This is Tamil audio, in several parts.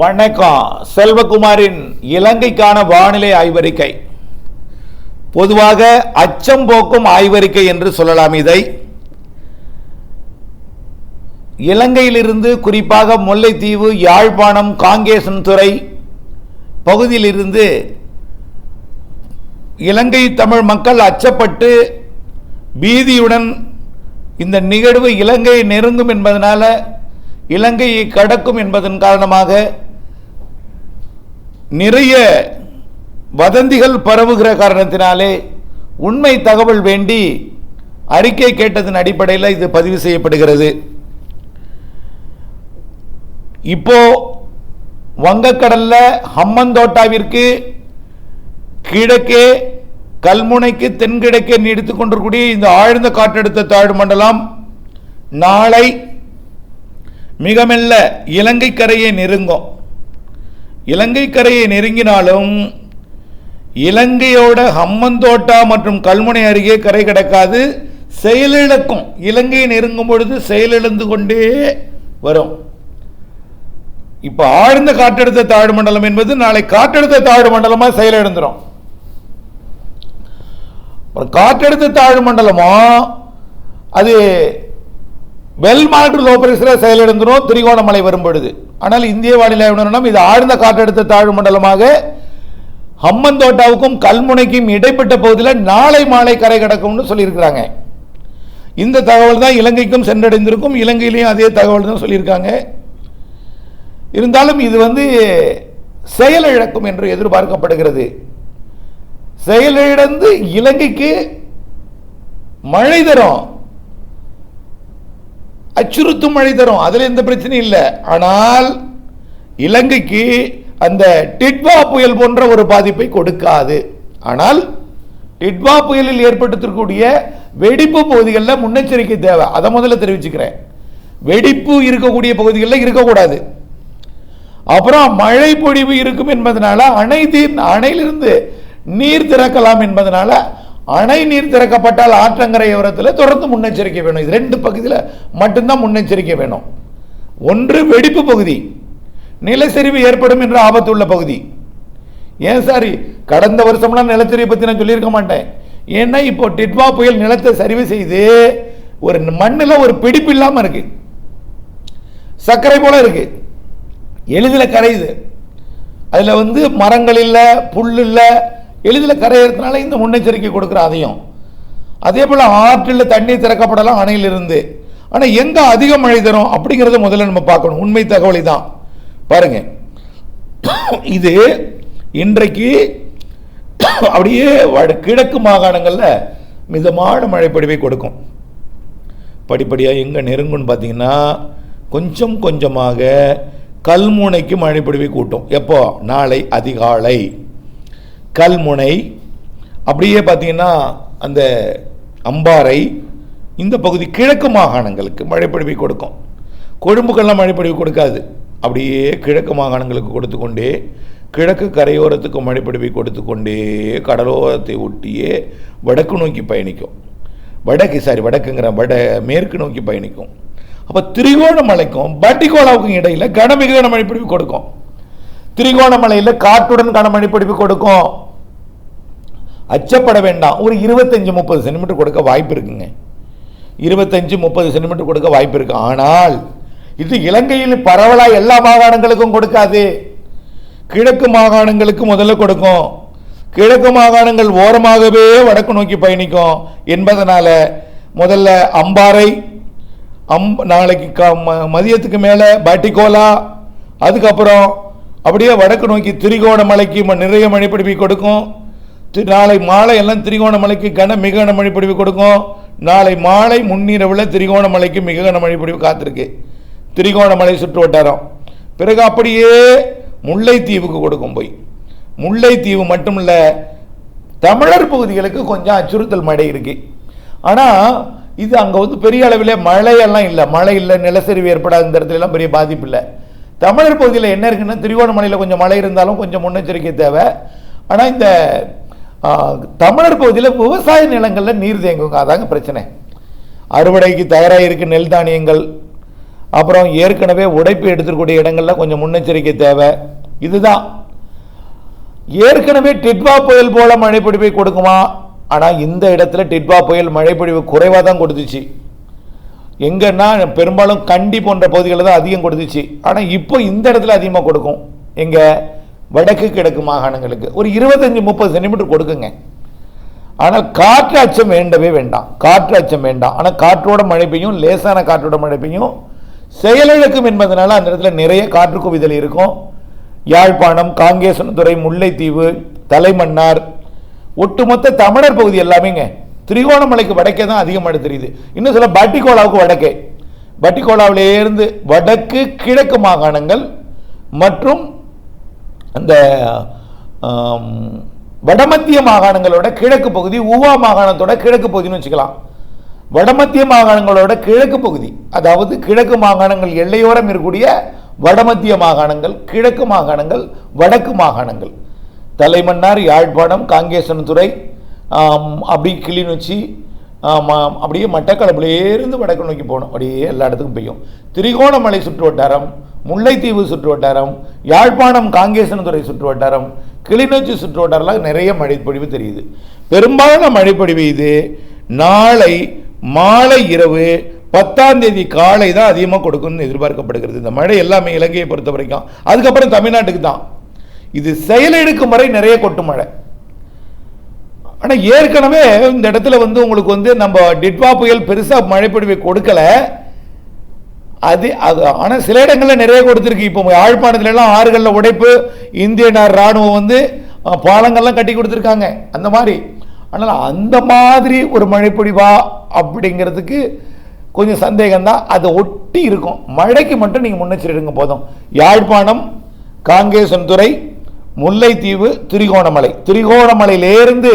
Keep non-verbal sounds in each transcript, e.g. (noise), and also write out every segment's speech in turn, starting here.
வணக்கம். செல்வகுமாரின் இலங்கைக்கான வானிலை ஆய்வறிக்கை. பொதுவாக அச்சம் போக்கும் ஆய்வறிக்கை என்று சொல்லலாம் இதை. இலங்கையிலிருந்து குறிப்பாக முல்லைத்தீவு யாழ்ப்பாணம் காங்கேசன் துறை பகுதியிலிருந்து இலங்கை தமிழ் மக்கள் அச்சப்பட்டு பீதியுடன் இந்த நிகழ்வு இலங்கையை நெருங்கும் என்பதனால் இலங்கையை கடக்கும் என்பதன் காரணமாக நிறைய வதந்திகள் பரவுகிற காரணத்தினாலே உண்மை தகவல் வேண்டி அறிக்கை கேட்டதன் அடிப்படையில் இது பதிவு செய்யப்படுகிறது. இப்போ வங்கக்கடலில் ஹம்மந்தோட்டாவிற்கு கிழக்கே கல்முனைக்கு தென்கிழக்கே நீடித்துக் கொண்டிருக்கூடிய இந்த ஆழ்ந்த காற்றழுத்த தாழ்வு மண்டலம் நாளை மிக மெல்ல இலங்கை கரையை நெருங்கும். இலங்கை கரையை நெருங்கினாலும் இலங்கையோட ஹம்மந்தோட்டா மற்றும் கல்முனை அருகே கரை கிடக்காது செயலிழக்கும். இலங்கையை நெருங்கும் பொழுது செயலிழந்து கொண்டே வரும். இப்ப ஆழ்ந்த காற்றழுத்த தாழ்வு மண்டலம் என்பது நாளை காற்றழுத்த தாழ்வு மண்டலமா செயலிழந்துடும் காற்றழுத்த தாழ்வு மண்டலமோ? அது வெல் மாற்று லோ பிரஷர் செயலிழந்துரும் திரிகோணமலை வரும் பொழுது ஆனால் இந்திய வானிலை ஆய்வு நிறுவனம் இது ஆழ்ந்த காற்றழுத்த தாழ்வு மண்டலமாக ஹம்மந்தோட்டாவுக்கும் கல்முனைக்கும் இடைப்பட்ட பகுதியில் நாளை மாலை கரை கடக்கும்னு சொல்லியிருக்கிறாங்க. இந்த தகவல் தான் இலங்கைக்கும் சென்றடைந்திருக்கும். இலங்கையிலையும் அதே தகவல் தான் சொல்லியிருக்காங்க. இருந்தாலும் இது வந்து செயலிழக்கும் என்று எதிர்பார்க்கப்படுகிறது. செயலிழந்து இலங்கைக்கு மழை தரும். அச்சுறுத்தும் மழை தரும். அதில் எந்த பிரச்சனையும் இல்லை. ஆனால் இலங்கைக்கு அந்த டிட்வா புயல் போன்ற ஒரு பாதிப்பை கொடுக்காது. ஆனால் டிட்வா புயலில் ஏற்படுத்தக்கூடிய வெடிப்பு பகுதிகளில் முன்னெச்சரிக்கை தேவை. அதை முதல்ல தெரிவிச்சுக்கிறேன். வெடிப்பு இருக்கக்கூடிய பகுதிகளில் இருக்கக்கூடாது. அப்புறம் மழை பொழிவு இருக்கும் என்பதனால அணை தீர் அணையிலிருந்து நீர் திறக்கலாம் என்பதனால அணை நீர் திறக்கப்பட்டால் ஆற்றங்கரை ஓரத்தில் தொடர்ந்து முன்னெச்சரிக்கை வேணும். இது ரெண்டு பகுதியில் மட்டும்தான் முன்னெச்சரிக்கை வேணும். ஒன்று வெடிப்பு பகுதி. நிலச்சரிவு ஏற்படும் என்ற ஆபத்து உள்ள பகுதி. ஏன் சாரி கடந்த வருஷம்லாம் நிலச்சரிவை பற்றி நான் சொல்லியிருக்க மாட்டேன். ஏன்னா இப்போ டிட்வா புயல் நிலத்தை சரிவு செய்து ஒரு மண்ணில் ஒரு பிடிப்பு இல்லாமல் இருக்கு. சர்க்கரை போல இருக்கு. எளிதில் கரையுது. அதில் வந்து மரங்கள் இல்லை புல் இல்லை எளிதில் கரையிறதுனால இந்த முன்னெச்சரிக்கை கொடுக்குற அதையும் அதே போல் ஆற்றில் தண்ணீர் திறக்கப்படலாம் அணையிலிருந்து. ஆனால் எங்கே அதிக மழை தரும் அப்படிங்கிறத முதல்ல நம்ம பார்க்கணும். உண்மை தகவலை தான். பாருங்க. இது இன்றைக்கு அப்படியே வட- கிழக்கு மாகாணங்களில் மிதமான மழைப்படிவை கொடுக்கும். படிப்படியாக எங்கே நெருங்குன்னு பார்த்தீங்கன்னா கொஞ்சம் கொஞ்சமாக கல்முனைக்கு மழை கூட்டும். எப்போ? நாளை அதிகாலை. கல்முனை அப்படியே பார்த்தீங்கன்னா அந்த அம்பாறை இந்த பகுதி கிழக்கு மாகாணங்களுக்கு மழைப்பொழிவை கொடுக்கும். கொழும்புக்கெல்லாம் மழைப்பொழிவு கொடுக்காது. அப்படியே கிழக்கு மாகாணங்களுக்கு கொடுத்து கொண்டே கிழக்கு கரையோரத்துக்கு மழைப்பொழிவை கொடுத்து கொண்டே கடலோரத்தை ஒட்டியே வடக்கு நோக்கி பயணிக்கும். வடக்கு சாரி வடக்குங்கிற வட மேற்கு நோக்கி பயணிக்கும். அப்போ திரிகோணமலைக்கும் பட்டிகோலாவுக்கும் இடையில் கனமிக மழைப்பொழிவு கொடுக்கும். திரிகோணமலையில் காற்றுடன் கனமழைப்பொழிவு கொடுக்கும். அச்சப்பட வேண்டாம். ஒரு இருபத்தஞ்சி முப்பது சென்டிமீட்டர் கொடுக்க வாய்ப்பு இருக்குங்க. இருபத்தஞ்சி முப்பது சென்டிமீட்டர் கொடுக்க வாய்ப்பு இருக்கு. ஆனால் இது இலங்கையில் பரவலாக எல்லா மாகாணங்களுக்கும் கொடுக்காது. கிழக்கு மாகாணங்களுக்கு முதல்ல கொடுக்கும். கிழக்கு மாகாணங்கள் ஓரமாகவே வடக்கு நோக்கி பயணிக்கும். என்பதனால முதல்ல அம்பாறை அம் நாளைக்கு க ம- மதியத்துக்கு மேலே பாட்டிகோலா அதுக்கப்புறம் அப்படியே வடக்கு நோக்கி திரிகோணமலைக்கு ம- நிறைய பிடிப்பி கொடுக்கும். நாளை மாலை எல்லாம் திரிகோணமலைக்கு கன மிக கன பொழிவு கொடுக்கும். நாளை மாலை முன்னிரவில் திரிகோணமலைக்கு மிக கன பொழிவு காத்திருக்கு. திரிகோணமலை சுற்று வட்டாரம். பிறகு அப்படியே முல்லைத்தீவுக்கு கொடுக்கும் போய். முல்லைத்தீவு மட்டும் இல்லை தமிழர் பகுதிகளுக்கு கொஞ்சம் அச்சுறுத்தல் மழை இருக்கு. ஆனால் இது அங்கே வந்து பெரிய அளவில் மழையெல்லாம் இல்லை. மழை இல்லை நிலச்சரிவு ஏற்படாத இந்த இடத்துலலாம் பெரிய பாதிப்பு இல்லை. தமிழர் பகுதியில் என்ன இருக்குன்னா திரிகோணமலையில் கொஞ்சம் மழை இருந்தாலும் கொஞ்சம் முன்னெச்சரிக்கை தேவை. ஆனால் இந்த தமிழர் பகுதியில் விவசாய நிலங்களில் நீர் தேங்குங்க. அதாங்க பிரச்சனை. அறுவடைக்கு தயாராக இருக்கு நெல் தானியங்கள். அப்புறம் ஏற்கனவே உடைப்பு எடுத்துக்கூடிய இடங்கள்ல கொஞ்சம் முன்னெச்சரிக்கை தேவை. இதுதான். ஏற்கனவே டிட்வா புயல் போல மழைப்பிடிப்பை கொடுக்குமா? ஆனால் இந்த இடத்துல டிட்வா புயல் மழைப்பொழிவு குறைவாக தான் கொடுத்துச்சு. எங்கன்னா பெரும்பாலும் கண்டி போன்ற பகுதிகளில் தான் அதிகம் கொடுத்துச்சு. ஆனால் இப்போ இந்த இடத்துல அதிகமாக கொடுக்கும். எங்கள் வடக்கு கிழக்கு மாகாணங்களுக்கு. ஒரு இருபத்தஞ்சி முப்பது சென்டிமீட்டர் கொடுக்குங்க. ஆனால் காற்று அச்சம் வேண்டவே வேண்டாம். காற்று அச்சம் வேண்டாம். ஆனால் காற்றோட மழை பெய்யும் லேசான காற்றோட மழை பெய்யும். செயலிழக்கும் என்பதனால அந்த இடத்துல நிறைய காற்று குவிதல் இருக்கும். யாழ்ப்பாணம் காங்கேசனத்துறை முல்லைத்தீவு தலைமன்னார் ஒட்டுமொத்த தமிழர் பகுதி எல்லாமேங்க. திரிகோணமலைக்கு வடக்கே தான் அதிக மழை தெரியுது. இன்னும் சொல்ல பட்டிகோலாவுக்கு வடக்கே. பட்டிகோலாவிலேருந்து வடக்கு கிழக்கு மாகாணங்கள் மற்றும் அந்த வடமத்திய மாகாணங்களோட கிழக்கு பகுதி ஊவா மாகாணத்தோட கிழக்கு பகுதின்னு வச்சுக்கலாம். வடமத்திய மாகாணங்களோட கிழக்கு பகுதி அதாவது கிழக்கு மாகாணங்கள் எல்லையோரம் இருக்கக்கூடிய வடமத்திய மாகாணங்கள் கிழக்கு மாகாணங்கள் வடக்கு மாகாணங்கள். தலைமன்னார் யாழ்ப்பாணம் காங்கேசனத்துறை அப்படி கிளிநொச்சி அப்படியே மட்டக்களப்புலேருந்து வடக்கு நோக்கி போகணும். அப்படியே எல்லா இடத்துக்கும் பெய்யும் திரிகோணமலை சுற்று வட்டாரம் முல்லைத்தீவு சுற்று வட்டாரம் யாழ்ப்பாணம் காங்கேசனதுறை சுற்று வட்டாரம் கிளிநொச்சி சுற்று வட்டாரம்லாம் நிறைய மழைப்பொழிவு தெரியுது. பெரும்பாலான மழைப்பொழிவு இது நாளை மாலை இரவு பத்தாம் தேதி காலை தான் அதிகமாக கொடுக்கும்னு எதிர்பார்க்கப்படுகிறது. இந்த மழை எல்லாமே இலங்கையை பொறுத்த வரைக்கும். அதுக்கப்புறம் தமிழ்நாட்டுக்கு தான். இது செயலெடுக்கும் வரை நிறைய கொட்டும் மழை. ஆனால் ஏற்கனவே இந்த இடத்துல வந்து உங்களுக்கு வந்து நம்ம டிட்வா புயல் பெருசாக மழைப்பொழிவை கொடுக்கல. அது அது ஆனால் சில இடங்களில் நிறைய கொடுத்துருக்கு. இப்போ யாழ்ப்பாணத்துலலாம் ஆறுகளில் உடைப்பு இந்தியனார் இராணுவம் ராணுவம் வந்து பாலங்கள்லாம் கட்டி கொடுத்துருக்காங்க. அந்த மாதிரி. ஆனால் அந்த மாதிரி ஒரு மழைப்பொழிவா அப்படிங்கிறதுக்கு கொஞ்சம் சந்தேகம்தான் அதை ஒட்டி இருக்கும். மழைக்கு மட்டும் நீங்கள் முன்னெச்சரிடுங்க போதும். யாழ்ப்பாணம் காங்கேசன்துறை முல்லைத்தீவு திரிகோணமலை. திரிகோணமலையிலேருந்து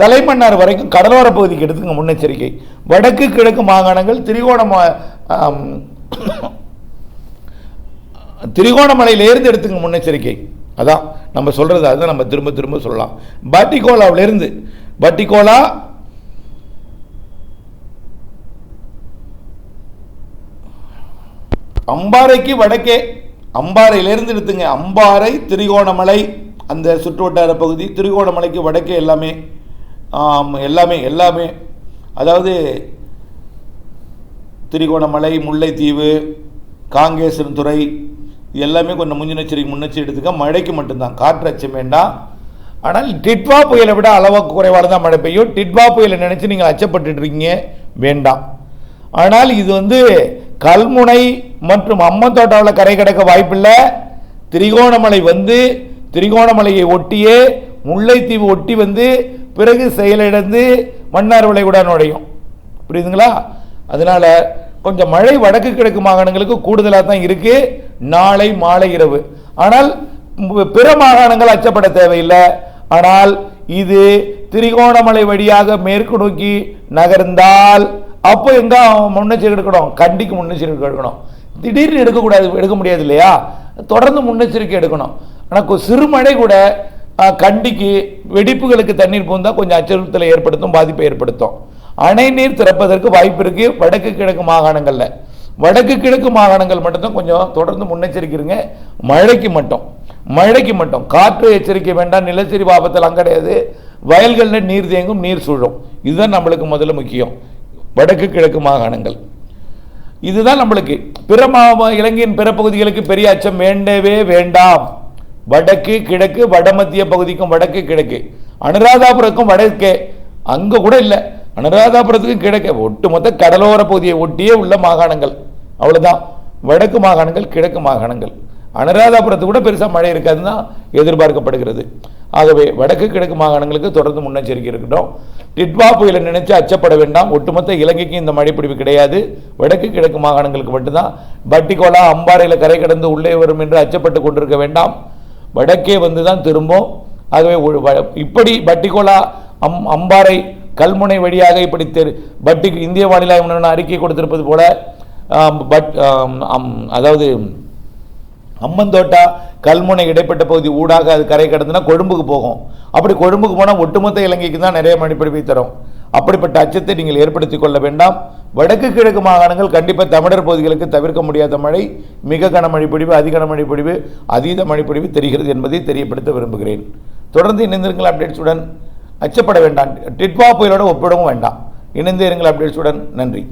தலைமன்னார் வரைக்கும் கடலோர பகுதிக்கு எடுத்துங்க முன்னெச்சரிக்கை. வடக்கு கிழக்கு மாகாணங்கள் திரிகோணம (coughs) திரிகோணமலையிலேருந்து எடுத்துங்க முன்னெச்சரிக்கை. அதான் நம்ம சொல்கிறது அதுதான் நம்ம திரும்ப திரும்ப சொல்லலாம். பட்டிகோலாவிலேருந்து பட்டிகோலா அம்பாறைக்கு வடக்கே அம்பாறையிலேருந்து எடுத்துங்க. அம்பாறை திரிகோணமலை அந்த சுற்றுவட்டார பகுதி திரிகோணமலைக்கு வடக்கே எல்லாமே எல்லாமே எல்லாமே. அதாவது திரிகோணமலை முல்லைத்தீவு காங்கேசன் துறை எல்லாமே கொஞ்சம் முன்னெச்சரிக்கை முன்னெச்சரிக்கை எடுத்துக்க மழைக்கு மட்டும்தான். காற்று அச்சம் வேண்டாம். ஆனால் டிட்வா புயலை விட அளவுக்கு குறைவாக தான் மழை பெய்யும். டிட்வா புயலை நினச்சி நீங்கள் அச்சப்பட்டுருக்கீங்க வேண்டாம். ஆனால் இது வந்து கல்முனை மற்றும் அம்மந்தோட்டாவில் கரை கடக்க வாய்ப்பில்லை. திரிகோணமலை வந்து திரிகோணமலையை ஒட்டியே முல்லைத்தீவு ஒட்டி வந்து பிறகு செயலிழந்து மன்னார் விளைகுடா நுழையும். புரியுதுங்களா? அதனால் கொஞ்சம் மழை வடக்கு கிழக்கு மாகாணங்களுக்கு கூடுதலாக தான் இருக்குது நாளை மாலை இரவு. ஆனால் பிற மாகாணங்கள் அச்சப்பட தேவையில்லை. ஆனால் இது திரிகோணமலை வழியாக மேற்கு நோக்கி நகர்ந்தால் அப்போ எங்கே முன்னெச்சரிக்கை எடுக்கணும்? கண்டிக்கு முன்னெச்சரிக்கை எடுக்கணும். திடீர்னு எடுக்கக்கூடாது எடுக்க முடியாது இல்லையா? தொடர்ந்து முன்னெச்சரிக்கை எடுக்கணும். ஆனால் சிறு மழை கூட கண்டிக்கு வெடிப்புகளுக்கு தண்ணீர் பூந்தால் கொஞ்சம் அச்சுறுத்தலை ஏற்படுத்தும் பாதிப்பை ஏற்படுத்தும். அணை நீர் திறப்பதற்கு வாய்ப்பு இருக்கு. வடக்கு கிழக்கு மாகாணங்கள்ல. வடக்கு கிழக்கு மாகாணங்கள் மட்டும்தான் கொஞ்சம் தொடர்ந்து முன்னெச்சரிக்கை இருங்க மழைக்கு மட்டும். மழைக்கு மட்டும். காற்று எச்சரிக்கை வேண்டாம். நிலச்சரிவு ஆபத்தெல்லாம் கிடையாது. வயல்களில் நீர் தேங்கும் நீர் சூழும். இதுதான் நம்மளுக்கு முதல்ல முக்கியம். வடக்கு கிழக்கு மாகாணங்கள். இதுதான் நம்மளுக்கு. பிற மா- இலங்கையின் பிற பகுதிகளுக்கு பெரிய அச்சம். வேண்டவே வேண்டாம். வடக்கு கிழக்கு வடமத்திய பகுதிக்கும் வடக்கு கிழக்கு. அனுராதாபுரக்கும் வடக்கே. அங்க கூட இல்லை. அனுராதாபுரத்துக்கும் கிழக்கே ஒட்டுமொத்த கடலோர பகுதியை ஒட்டியே உள்ள மாகாணங்கள். அவ்வளோதான் வடக்கு மாகாணங்கள் கிழக்கு மாகாணங்கள். அனுராதாபுரத்து கூட பெருசாக மழை இருக்காதுன்னு தான் எதிர்பார்க்கப்படுகிறது. ஆகவே வடக்கு கிழக்கு மாகாணங்களுக்கு தொடர்ந்து முன்னெச்சரிக்கை இருக்கட்டும். டிட்வா புயலை நினைச்சு அச்சப்பட வேண்டாம். ஒட்டுமொத்த இலங்கைக்கு இந்த மழைப்பிடிவு கிடையாது. வடக்கு கிழக்கு மாகாணங்களுக்கு மட்டும்தான். பட்டிகோலா அம்பாறையில் கரை கடந்து உள்ளே வரும் என்று அச்சப்பட்டு கொண்டிருக்க வேண்டாம். வடக்கே வந்து தான் திரும்பும். ஆகவே ஒரு வ- இப்படி பட்டிகோலா அம் அம்பாறை கல்முனை வழியாக இப்படி தெரு பட்டுக்கு இந்திய வானிலை உணவு அறிக்கை கொடுத்திருப்பது போல பட் அதாவது அம்மந்தோட்டா கல்முனை இடைப்பட்ட பகுதி ஊடாக அது கரை கடந்துன்னா கொழும்புக்கு போகும். அப்படி கொழும்புக்கு போனால் ஒட்டுமொத்த இலங்கைக்கு தான் நிறைய மணிப்பிடிப்பை தரும். அப்படிப்பட்ட அச்சத்தை நீங்கள் ஏற்படுத்தி கொள்ள வேண்டாம். வடக்கு கிழக்கு மாகாணங்கள் கண்டிப்பாக தமிழர் பகுதிகளுக்கு தவிர்க்க முடியாத மழை மிக கனமழை பொழிவு அதிகன மழை பொழிவு அதீத மழை பொழிவு தெரிகிறது என்பதை தெரியப்படுத்த விரும்புகிறேன். தொடர்ந்து இணைந்திருங்கள் அப்டேட்ஸுடன். அச்சப்பட வேண்டாம். டிட்வா புயலோட ஒப்பிடவும் வேண்டாம். இணைந்து இருங்கள் அப்டேட்ஸுடன். நன்றி.